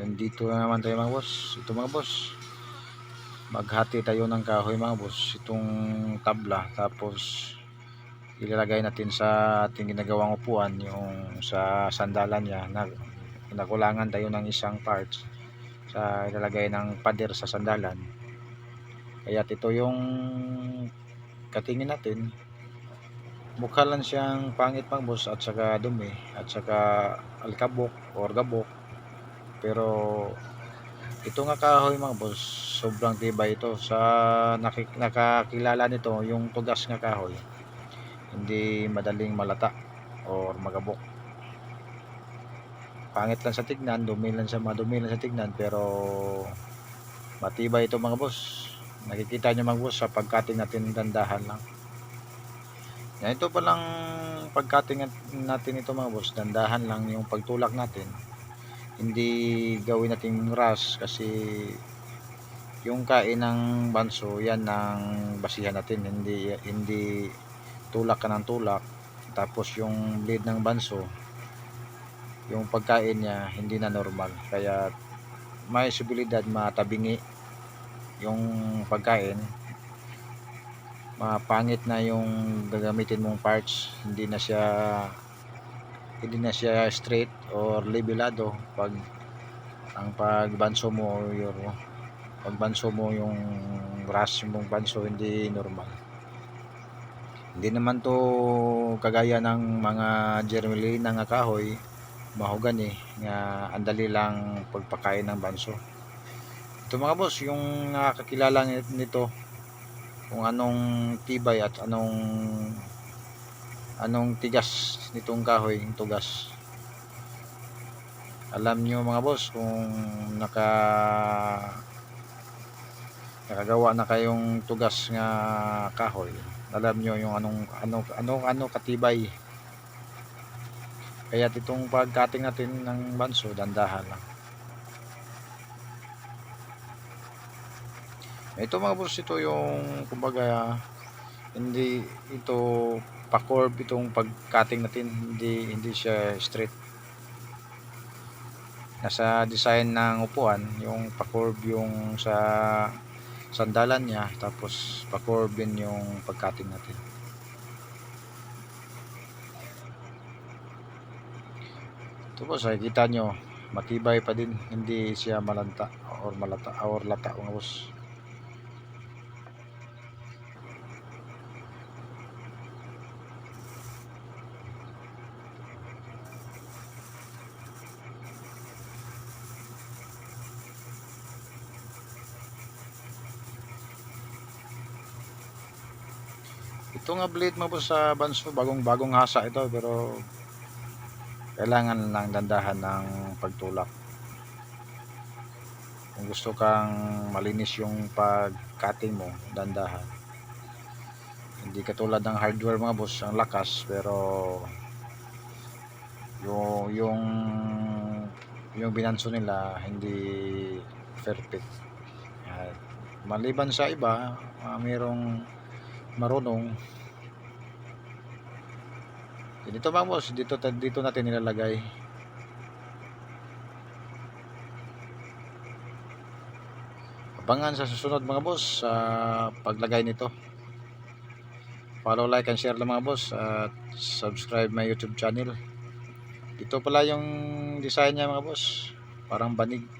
Nandito na naman tayo mga boss. Ito mga boss. Maghati tayo ng kahoy mga boss. Itong tabla. Tapos ilalagay natin sa ating ginagawang upuan. Yung sa sandalan niya. Na, nakulangan tayo ng isang parts. Sa ilalagay ng pader sa sandalan. Kaya ito yung katingin natin. Mukha lang siyang pangit mga boss at saka dumi at saka alkabok or gabok pero ito nga kahoy mga boss, sobrang tibay ito. Sa nakik- nakakilala nito, yung tugas nga kahoy, hindi madaling malata or magabok. Pangit lang sa tignan, dumi lang sa madumi lang sa tignan, pero matibay ito mga boss. Nakikita nyo mga boss sa pagkating natin dandahan lang. Yan, ito palang pagkating natin ito mga boss, dandahan lang yung pagtulak natin hindi gawin nating rush kasi yung kain ng banso yan ang basihan natin. Hindi hindi tulak ka ng tulak. Tapos yung blade ng banso yung pagkain niya hindi na normal. Kaya may sibilidad matabingi yung pagkain. Mapangit na yung gagamitin mong parts. Hindi na siya hindi na siya straight or levelado pag ang pagbanso mo yung pagbanso mo yung brush mong banso hindi normal. Hindi naman to kagaya ng mga germelina nga kahoy mahogani nga andali lang pagpakain ng banso. Ito mga boss yung nakakakilala nito kung anong tibay at anong anong tigas nitong kahoy, yung tugas. Alam nyo mga boss kung naka nakagawa na kayong tugas nga kahoy. Alam nyo yung anong ano ano ano katibay. Kaya itong pagkating natin ng banso, dandahan lang. Ito mga boss, ito yung kumbaga hindi ito pa-curve itong pag-cutting natin. Hindi hindi siya straight. Nasa design ng upuan yung pa-curve yung sa sandalan niya tapos pa-curve din yung pag-cutting natin. Ito po sa kita nyo matibay pa din. Hindi siya malanta or malata or lata mga boss Ito nga blade mo po sa Banso, bagong bagong hasa ito pero kailangan lang dandahan ng pagtulak. Kung gusto kang malinis yung pag-cutting mo, dandahan. Hindi katulad ng hardware mga boss, ang lakas pero yung yung yung binanso nila hindi perfect. Maliban sa iba, uh, mayroong marunong. Dito mga boss. Dito, dito natin nilalagay. Abangan sa susunod mga boss sa paglagay nito. Follow like and share lang mga boss at subscribe my youtube channel. Ito pala yung design niya mga boss. Parang banig